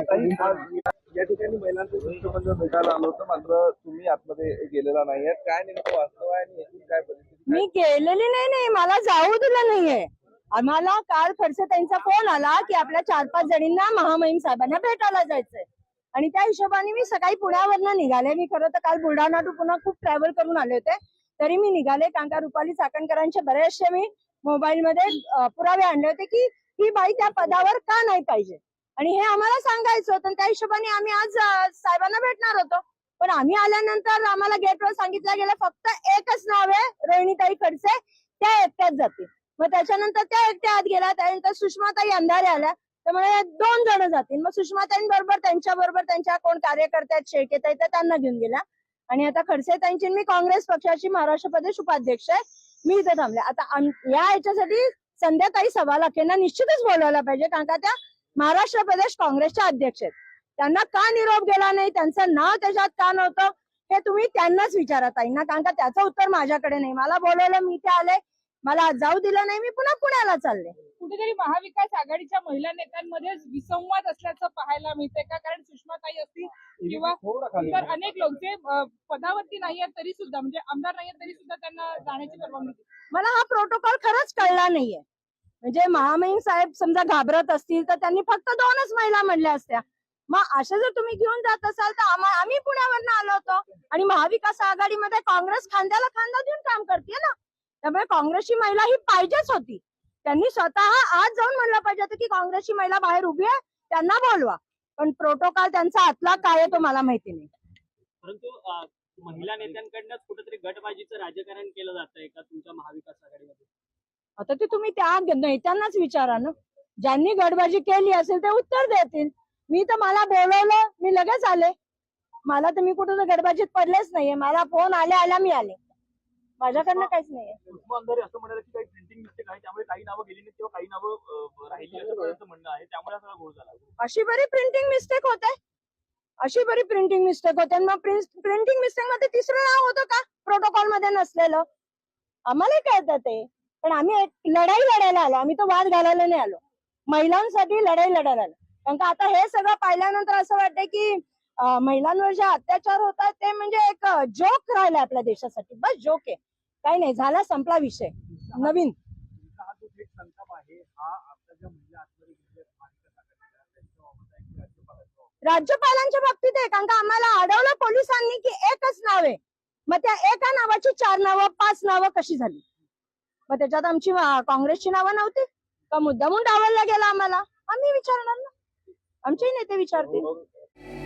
या ठिकाणी महिलांचं शिष्टमंडळ भेटायला होतं मात्र तुम्ही आतमध्ये गेलेला नाहीये. काय नेमकं वास्तव आहे आणि एकूण काय परिस्थिती मी गेलेली नाही नाही. मला जाऊ दिलं नाहीये. आम्हाला काल खडसे त्यांचा फोन आला की आपल्या चार पाच जणींना महामहिम साहेबांना भेटायला जायचंय. आणि त्या हिशोबाने मी सकाळी पुण्यावरनं निघाले. मी खरं तर काल बुलढाणा टू पुन्हा खूप ट्रॅव्हल करून आले होते. तरी मी निघाले. कारण का रुपाली चाकणकरांचे बरेचसे मी मोबाईलमध्ये पुरावे आणले होते की ही बाई त्या पदावर का नाही पाहिजे? आणि हे आम्हाला सांगायचं होतं. त्या हिशोबाने आम्ही आज साहेबांना भेटणार होतो. पण आम्ही आल्यानंतर आम्हाला गेटवर सांगितलं गेलं फक्त एकच नाव आहे रोहिणीताई खडसे. त्या एकट्याच जातील. मग त्याच्यानंतर त्या एकट्या आत गेल्या. त्यानंतर सुषमाताई अंधारे आल्या. त्यामुळे दोन जण जातील. मग सुषमाताईंबरोबर त्यांच्या बरोबर त्यांच्या कोण कार्यकर्त्यात आहेत शेळकेत आहेत त्यांना घेऊन गेल्या. आणि आता खडसेताईंची मी काँग्रेस पक्षाची महाराष्ट्र प्रदेश उपाध्यक्ष आहे. मी इथे थांबले. आता या याच्यासाठी संध्याकाळी सभा लाखेंना निश्चितच बोलवायला पाहिजे. कारण का त्या महाराष्ट्र प्रदेश काँग्रेसच्या अध्यक्ष आहेत. त्यांना का निरोप गेला नाही? त्यांचं नाव त्याच्यात का नव्हतं? हे तुम्ही त्यांनाच विचारा ताईंना. कारण का त्याचं उत्तर माझ्याकडे नाही. मला बोलवलं मी ते आले. मला जाऊ दिलं नाही. मी पुन्हा पुण्याला चालले. कुठेतरी महाविकास आघाडीच्या महिला नेत्यांमध्ये विसंवाद असल्याचं पाहायला मिळतंय का? कारण सुषमाताई असतील किंवा अनेक लोक जे पदावरती नाही आहेत तरी सुद्धा म्हणजे आमदार नाही आहेत तरी सुद्धा त्यांना जाण्याची परवानगी. मला हा प्रोटोकॉल खरंच कळला नाहीये. म्हणजे महामहिम साहेब समजा घाबरत असतील तर त्यांनी फक्त दोनच महिला म्हणल्या असत्या. मग अशा जर तुम्ही घेऊन जात असाल तर आम्ही पुण्यावरनं आलो होतो. आणि महाविकास आघाडीमध्ये काँग्रेस खांद्याला खांदा देऊन काम करते ना. त्यामुळे काँग्रेसची महिला ही पाहिजेच होती. त्यांनी स्वतः आज जाऊन म्हणलं पाहिजे होतं की काँग्रेसची महिला बाहेर उभी आहे त्यांना बोलवा. पण प्रोटोकॉल त्यांचा आतला काय आहे तो मला माहिती नाही. परंतु महिला नेत्यांकडनंच कुठेतरी गटबाजीचं राजकारण केलं जातंय का तुमच्या महाविकास आता ते तुम्ही त्या नेत्यांनाच विचारा ना. ज्यांनी गडबाजी केली असेल ते उत्तर देतील. मी तर मला बोलवलं मी लगेच आले. मला तर मी कुठं गडबाजीत पडलेच नाहीये. मला फोन आल्या आल्या मी आले. माझ्याकडनं काहीच नाहीये. उस्मान अंधारे असं म्हणाले की काही प्रिंटिंग मिस्टेक आहे त्यामुळे काही नावं गेली नाही किंवा काही नावं अं, राहिली असं त्यांचं म्हणणं आहे. त्यामुळे हा सगळा घोळ झाला. अशी बरी प्रिंटिंग मिस्टेक होते. अशी बरी प्रिंटिंग मिस्टेक होते. आणि मग प्रिंटिंग मिस्टेकमध्ये तिसरं नाव होतं का? प्रोटोकॉलमध्ये नसलेलं. आम्हाला कळतं ते. पण आम्ही एक लढाई लढायला आलो. आम्ही तो वाद घालायला नाही आलो. महिलांसाठी लढाई लढायला आलो. कारण का आता हे सगळं पाहिल्यानंतर असं वाटतं की महिलांवर जे अत्याचार होतात ते म्हणजे एक जोक राहिला आपल्या देशासाठी. बस जोक आहे. काही नाही झाला संपला विषय. नवीन. राज्यपालांच्या बाबतीत? राज्यपालांच्या बाबतीत आहे. कारण का आम्हाला अडवलं पोलिसांनी की एकच नाव आहे. मग त्या एका नावाची चार नावं पाच नावं कशी झाली? मग त्याच्यात आमची काँग्रेसची नावं नव्हती? का मुद्दामून डावलला गेला आम्हाला? आम्ही विचारणार ना. आमचेही नेते विचारतील. हो, हो.